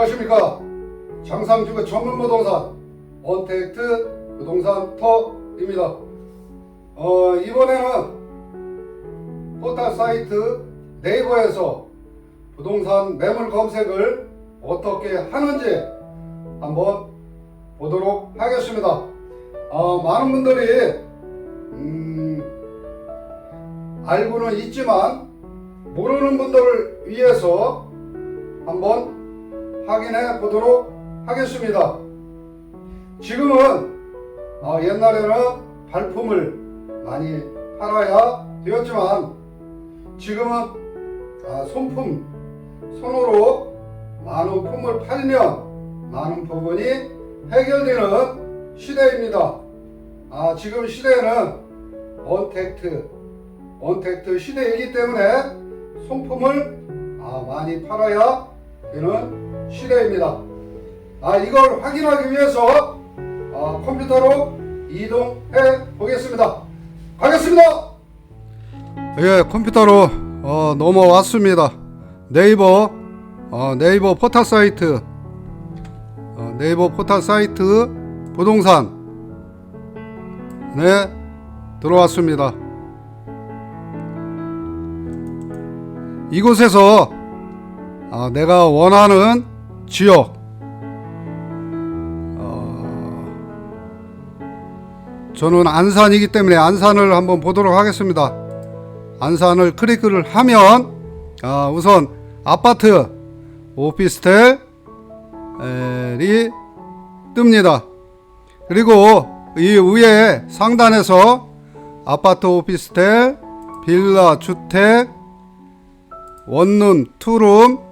안녕하십니까 장상주거 전문 부동산 원택트 부동산 터입니다. 어, 이번에는 포털 사이트 네이버에서 부동산 매물 검색을 어떻게 하는지 한번 보도록 하겠습니다. 어, 많은 분들이 음, 알고는 있지만 모르는 분들을 위해서 한번 확인해 보도록 하겠습니다. 지금은 어, 옛날에는 발품을 많이 팔아야 되었지만 지금은 아, 손품 손으로 많은 품을 팔면 많은 부분이 해결되는 시대입니다. 아, 지금 시대는 언택트 언택트 시대이기 때문에 손품을 아, 많이 팔아야 되는 시대입니다. 아, 이걸 확인하기 위해서 아, 컴퓨터로 이동해 보겠습니다. 가겠습니다. 예, 컴퓨터로 어, 넘어왔습니다. 네이버 어, 네이버 포털 사이트 어, 네이버 포털 사이트 부동산 네 들어왔습니다. 이곳에서 아, 내가 원하는 지역 어, 저는 안산이기 때문에 안산을 한번 보도록 하겠습니다. 안산을 클릭을 하면 아, 우선 아파트 오피스텔이 뜹니다. 그리고 이 위에 상단에서 아파트 오피스텔 빌라 주택 원룸 투룸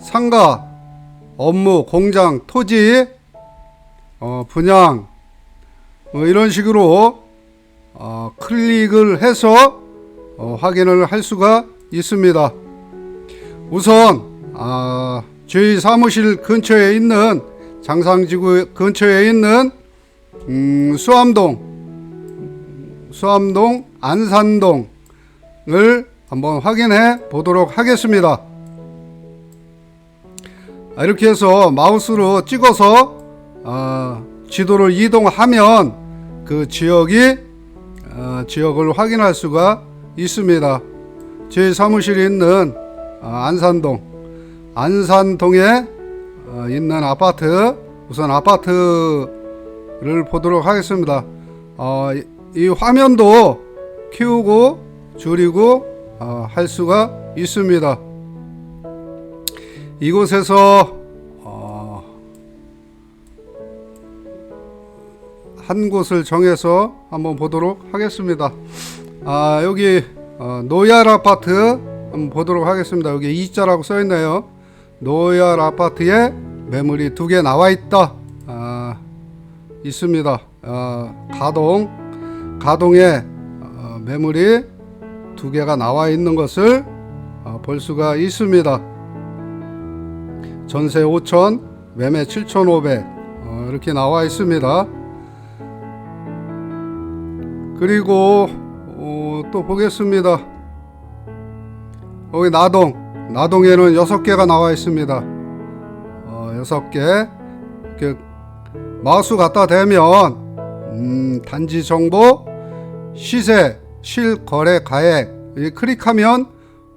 상가 업무 공장 토지 어, 분양 뭐 이런 식으로 어, 클릭을 해서 어, 확인을 할 수가 있습니다. 우선 아, 저희 사무실 근처에 있는 장상지구 근처에 있는 음, 수암동 수암동 안산동을 한번 확인해 보도록 하겠습니다. 아, 이렇게 해서 마우스로 찍어서 아, 지도를 이동하면 그 지역이 어, 지역을 확인할 수가 있습니다. 제 사무실이 있는 어, 안산동, 안산동에 어, 있는 아파트, 우선 아파트를 보도록 하겠습니다. 어, 이, 이 화면도 키우고 줄이고 어, 할 수가 있습니다. 이곳에서 어, 한 곳을 정해서 한번 보도록 하겠습니다. 아, 여기 어, 노얄 아파트 한번 보도록 하겠습니다. 여기 이자라고 써 있네요. 노얄 아파트에 매물이 두 개 나와 있다. 아, 있습니다. 아, 가동 가동에 어, 매물이 두 개가 나와 있는 것을 어, 볼 수가 있습니다. 전세 5천, 매매 7,500 어, 이렇게 나와 있습니다. 그리고 어, 또 보겠습니다. 여기 나동, 나동에는 6개가 나와 있습니다. 어, 6개. 이렇게 마우스 갖다 대면 음, 단지 정보, 시세, 실거래 가액 이 클릭하면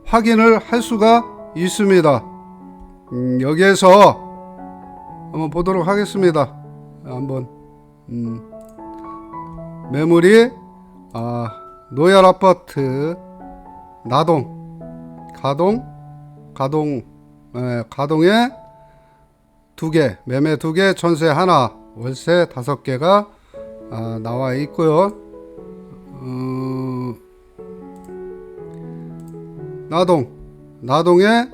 확인을 할 수가 있습니다. 음, 여기에서 한번 보도록 하겠습니다. 한번 음, 매물이 아, 노얄 아파트 나동 가동 가동 에, 가동에 두 개 매매 두 개 전세 하나 월세 다섯 개가 아, 나와 있고요. 어, 나동 나동에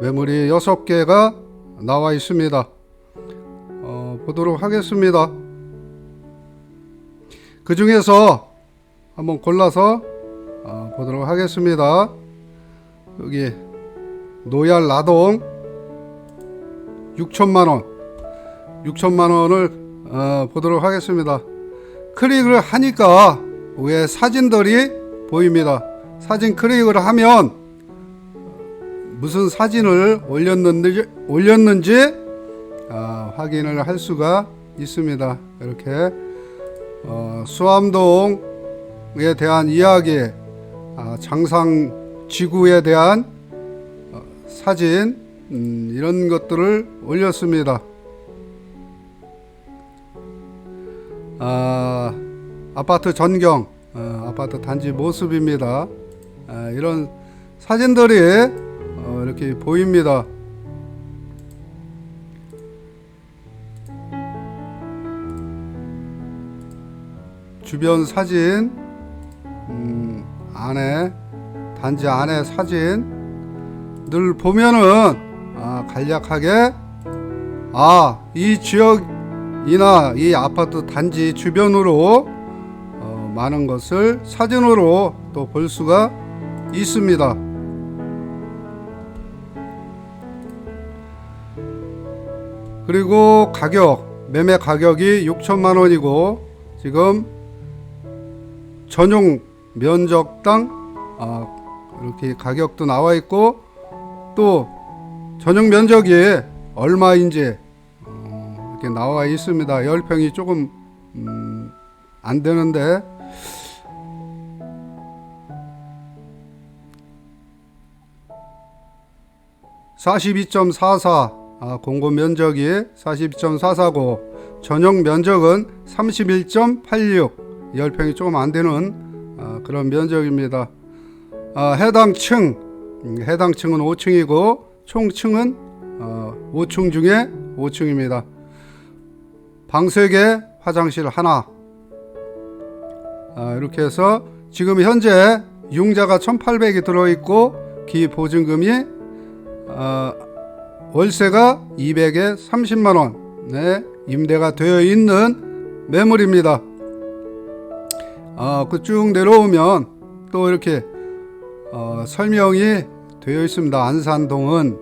매물이 여섯 개가 나와 있습니다. 어, 보도록 하겠습니다. 그 중에서 한번 골라서 어, 보도록 하겠습니다. 여기 노얄 나동 6천만 원, 6천만 원을 어, 보도록 하겠습니다. 클릭을 하니까 위에 사진들이 보입니다. 사진 클릭을 하면 무슨 사진을 올렸는지 올렸는지 아, 확인을 할 수가 있습니다. 이렇게 어, 수암동에 대한 이야기, 아, 장상 지구에 대한 어, 사진 음, 이런 것들을 올렸습니다. 아, 아파트 전경, 어, 아파트 단지 모습입니다. 아, 이런 사진들이 어, 이렇게 보입니다. 주변 사진, 음, 안에 단지 안에 사진 늘 보면은 아, 간략하게 아 이 지역이나 이 아파트 단지 주변으로 어, 많은 것을 사진으로 또 볼 수가 있습니다. 그리고 가격 매매 가격이 6천만 원이고 지금 전용 면적당 아, 이렇게 가격도 나와 있고 또 전용 면적이 얼마인지 어, 이렇게 나와 있습니다. 10평이 조금 음, 안 되는데 (42.44) 아, 공고 면적이 (42.44고) 전용 면적은 (31.86) 10평이 조금 안 되는 아, 그런 면적입니다. 아, 해당 층, 음, 해당 층은 5층이고 총 층은 어, 5층 중에 5층입니다. 방 3개, 화장실 하나. 아, 이렇게 해서 지금 현재 융자가 1,800이 들어있고 기보증금이 아, 월세가 200에 30만 원에 임대가 되어 있는 매물입니다. 아, 그 쭉 내려오면 또 이렇게 어, 설명이 되어 있습니다. 안산동은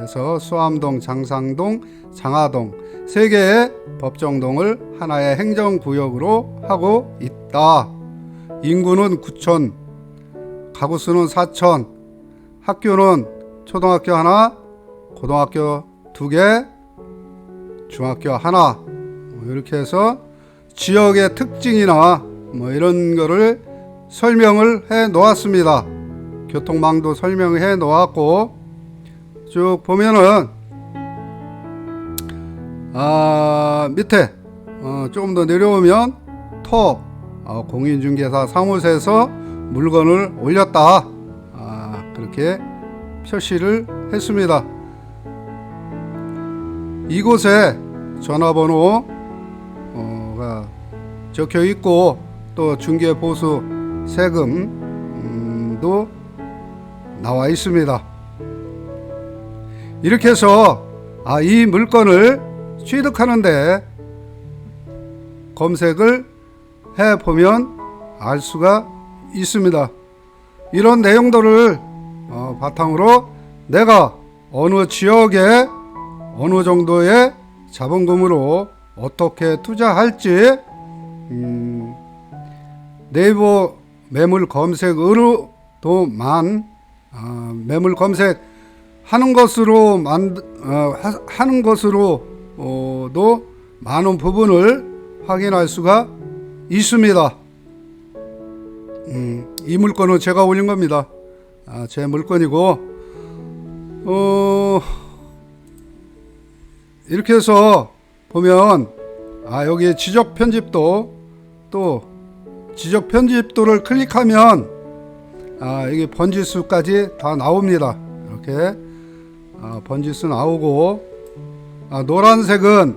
해서 수암동, 장상동, 장하동 세 개의 법정동을 하나의 행정구역으로 하고 있다. 인구는 9천, 가구 수는 4천, 학교는 초등학교 하나, 고등학교 두 개, 중학교 하나 뭐 이렇게 해서 지역의 특징이나 뭐 이런 거를 설명을 해 놓았습니다. 교통망도 설명해 놓았고 쭉 보면은 아 밑에 어, 조금 더 내려오면 토 어, 공인중개사 사무소에서 물건을 올렸다 아, 그렇게 표시를 했습니다. 이곳에 전화번호가 적혀 있고 또 중개 보수 세금도 나와 있습니다. 이렇게 해서 아, 이 물건을 취득하는데 검색을 해 보면 알 수가 있습니다. 이런 내용들을 어, 바탕으로 내가 어느 지역에 어느 정도의 자본금으로 어떻게 투자할지 음, 네이버 매물 검색으로도만 어, 매물 검색 하는 것으로 만 어, 하, 하는 것으로도 많은 부분을 확인할 수가 있습니다. 음, 이 물건은 제가 올린 겁니다. 아, 제 물건이고 어, 이렇게 해서 보면 아 여기 지적 편집도 또 지적 편집도를 클릭하면 아 이게 번지수까지 다 나옵니다. 이렇게 아, 번지수 나오고 아, 노란색은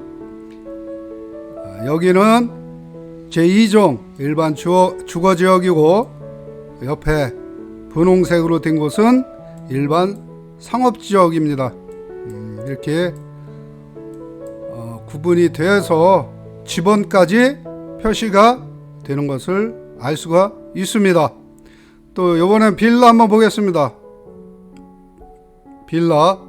아, 여기는 제2종 일반 주거, 주거 지역이고 옆에 분홍색으로 된 곳은 일반 상업 지역입니다. 음, 이렇게 어, 구분이 돼서 지번까지 표시가 되는 것을 알 수가 있습니다. 또 이번엔 빌라 한번 보겠습니다. 빌라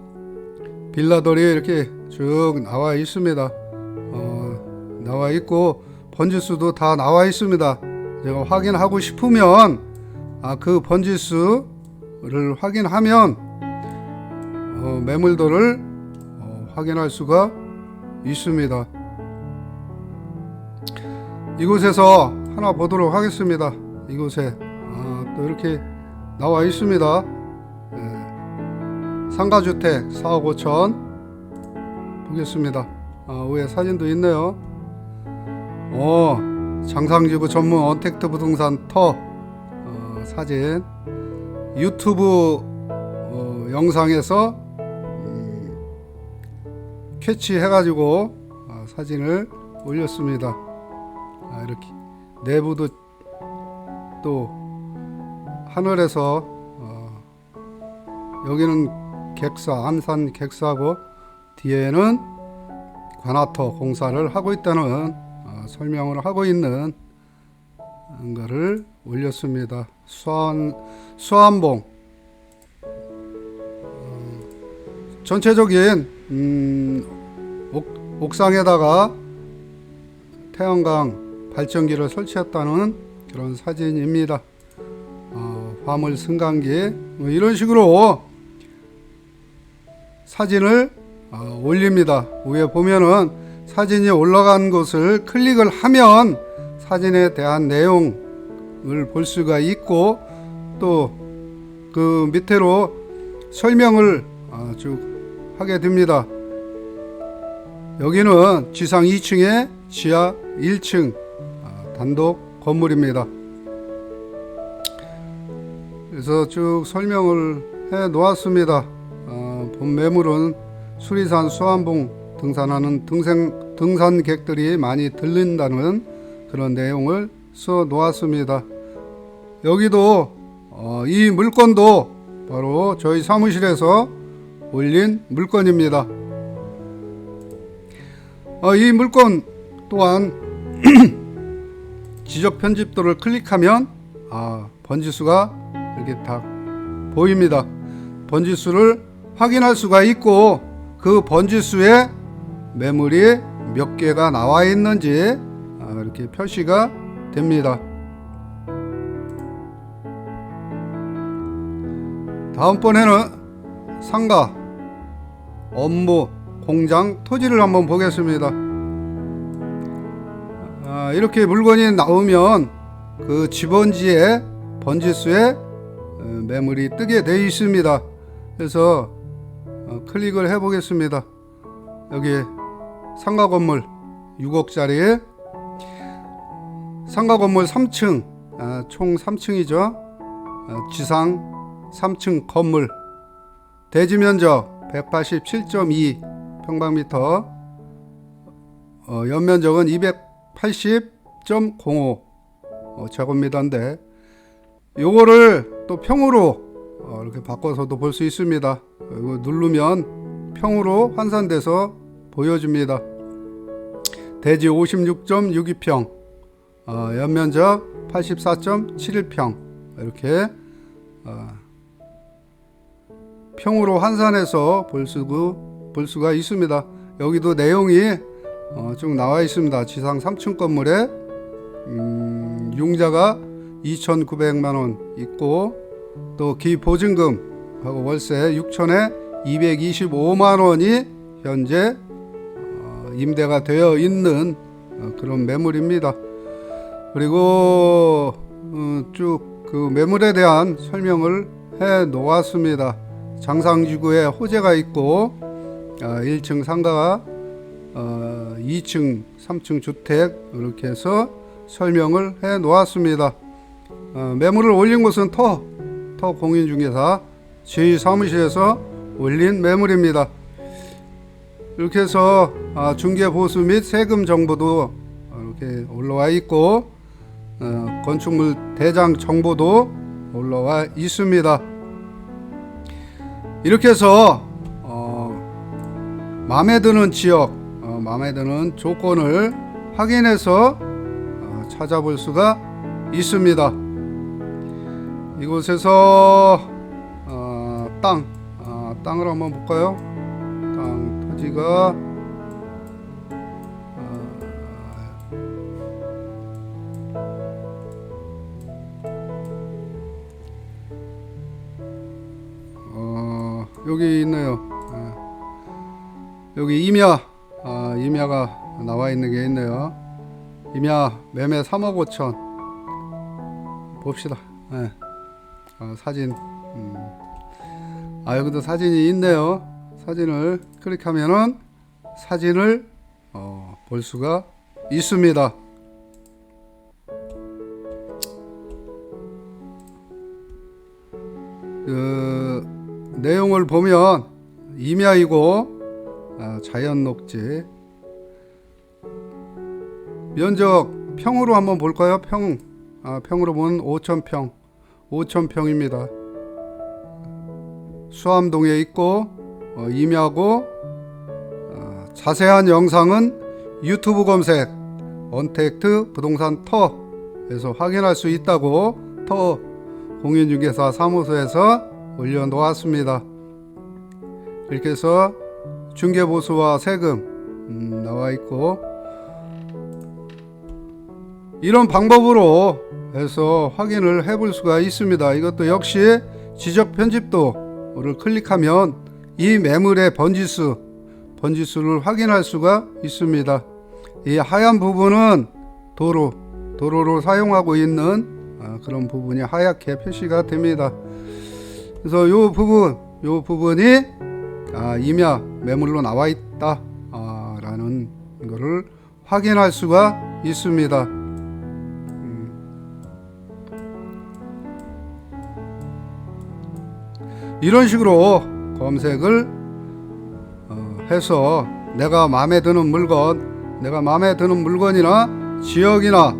빌라들이 이렇게 쭉 나와 있습니다. 어, 나와 있고 번지수도 다 나와 있습니다. 제가 확인하고 싶으면 아, 그 번지수를 확인하면 어, 매물도를 어, 확인할 수가 있습니다. 이곳에서 하나 보도록 하겠습니다. 이곳에 아, 또 이렇게 나와 있습니다. 예. 상가주택 4억 5천 보겠습니다. 아, 위에 사진도 있네요. 어, 장상지구 전문 언택트 부동산 터 어 사진 유튜브 어, 영상에서 음, 캐치해가지고 아, 사진을 올렸습니다. 아, 이렇게 내부도 또 하늘에서 어, 여기는 객사 안산 객사고 뒤에는 관아터 공사를 하고 있다는 어, 설명을 하고 있는 거를 올렸습니다. 수안 수안봉 전체적인 음, 옥, 옥상에다가 태양광 발전기를 설치했다는 그런 사진입니다. 어, 화물 승강기 뭐 이런 식으로 사진을 어, 올립니다. 위에 보면은 사진이 올라간 것을 클릭을 하면 사진에 대한 내용을 볼 수가 있고 또 그 밑으로 설명을 어, 쭉 하게 됩니다. 여기는 지상 2층에 지하 1층 어, 단독 건물입니다. 그래서 쭉 설명을 해 놓았습니다. 어, 본 매물은 수리산 수안봉 등산하는 등생, 등산객들이 많이 들린다는 그런 내용을 써 놓았습니다. 여기도 어, 이 물건도 바로 저희 사무실에서 올린 물건입니다. 어, 이 물건 또한 지적 편집도를 클릭하면 아, 번지수가 이렇게 딱 보입니다. 번지수를 확인할 수가 있고 그 번지수에 매물이 몇 개가 나와 있는지 아, 이렇게 표시가 됩니다. 다음번에는 상가, 업무, 공장, 토지를 한번 보겠습니다. 아, 이렇게 물건이 나오면 그 지번지에 번지수에 어, 매물이 뜨게 되어 있습니다. 그래서 어, 클릭을 해 보겠습니다. 여기 상가 건물 6억짜리 상가 건물 3층 아, 총 3층이죠. 어, 지상 3층 건물 대지 면적 187.2 평방미터. 어, 연면적은 280.05 어, 제곱미터인데. 요거를 또 평으로 어, 이렇게 바꿔서도 볼 수 있습니다. 이거 누르면 평으로 환산돼서 보여줍니다. 대지 56.62평, 어, 연면적 84.71평. 이렇게 어, 평으로 환산해서 볼, 수, 볼 수가 있습니다. 여기도 내용이 어, 쭉 나와 있습니다. 지상 3층 건물에 음, 융자가 2,900만 원 있고 또 기보증금 하고 월세 6천에 225만 원이 현재 어, 임대가 되어 있는 어, 그런 매물입니다. 그리고 어, 쭉그 매물에 대한 설명을 해 놓았습니다. 장상지구에 호재가 있고 어, 1층 상가가 어, 2층, 3층 주택 이렇게 해서 설명을 해 놓았습니다. 어, 매물을 올린 곳은 터, 터 공인중개사 저희 사무실에서 올린 매물입니다. 이렇게 해서 아, 중개 보수 및 세금 정보도 이렇게 올라와 있고 어, 건축물 대장 정보도 올라와 있습니다. 이렇게 해서 어, 마음에 드는 지역, 어, 마음에 드는 조건을 확인해서 어, 찾아볼 수가 있습니다. 이곳에서 어, 땅, 아, 땅을 한번 볼까요? 땅 토지가 여기 임야 아, 임야가 나와 있는 게 있네요. 임야 매매 3억 5천 봅시다. 예. 아, 사진 음. 아 여기도 사진이 있네요. 사진을 클릭하면은 사진을 어, 볼 수가 있습니다. 그 내용을 보면 임야이고 아, 자연 녹지 면적 평으로 한번 볼까요? 평 아, 평으로 보면 5,000평 5,000평입니다. 수암동에 있고 어, 임야고 어, 자세한 영상은 유튜브 검색 언택트 부동산 터에서 확인할 수 있다고 터 공인중개사 사무소에서 올려놓았습니다. 이렇게 해서 중개보수와 세금 음, 나와 있고 이런 방법으로 해서 확인을 해볼 수가 있습니다. 이것도 역시 지적 편집도를 클릭하면 이 매물의 번지수, 번지수를 확인할 수가 있습니다. 이 하얀 부분은 도로, 도로로 사용하고 있는 아, 그런 부분이 하얗게 표시가 됩니다. 그래서 이 부분, 이 부분이 아, 임야 매물로 나와 있다 아, 라는 것을 확인할 수가 있습니다. 이런 식으로 검색을 어, 해서 내가 마음에 드는 물건, 내가 마음에 드는 물건이나 지역이나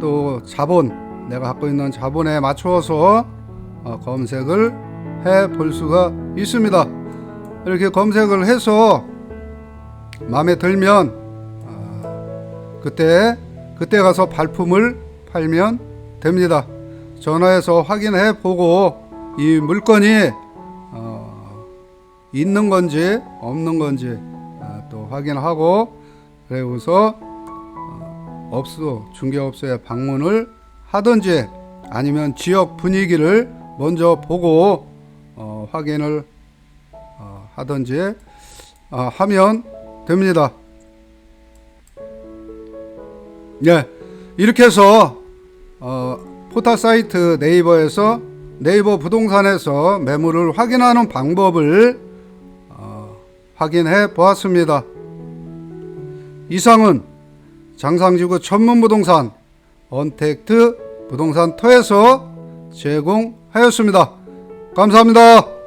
또 자본, 내가 갖고 있는 자본에 맞추어서 어, 검색을 해 볼 수가 있습니다. 이렇게 검색을 해서 마음에 들면 어, 그때 그때 가서 발품을 팔면 됩니다. 전화해서 확인해 보고 이 물건이 어, 있는 건지 없는 건지 아, 또 확인하고 그리고서 어, 업소 중개업소에 방문을 하든지 아니면 지역 분위기를 먼저 보고 어, 확인을 어, 하든지 어, 하면 됩니다. 예, 이렇게 해서 어, 포털 사이트 네이버에서 네이버 부동산에서 매물을 확인하는 방법을 어, 확인해 보았습니다. 이상은 장상지구 전문 부동산 언택트 부동산 터에서 제공하였습니다. 감사합니다.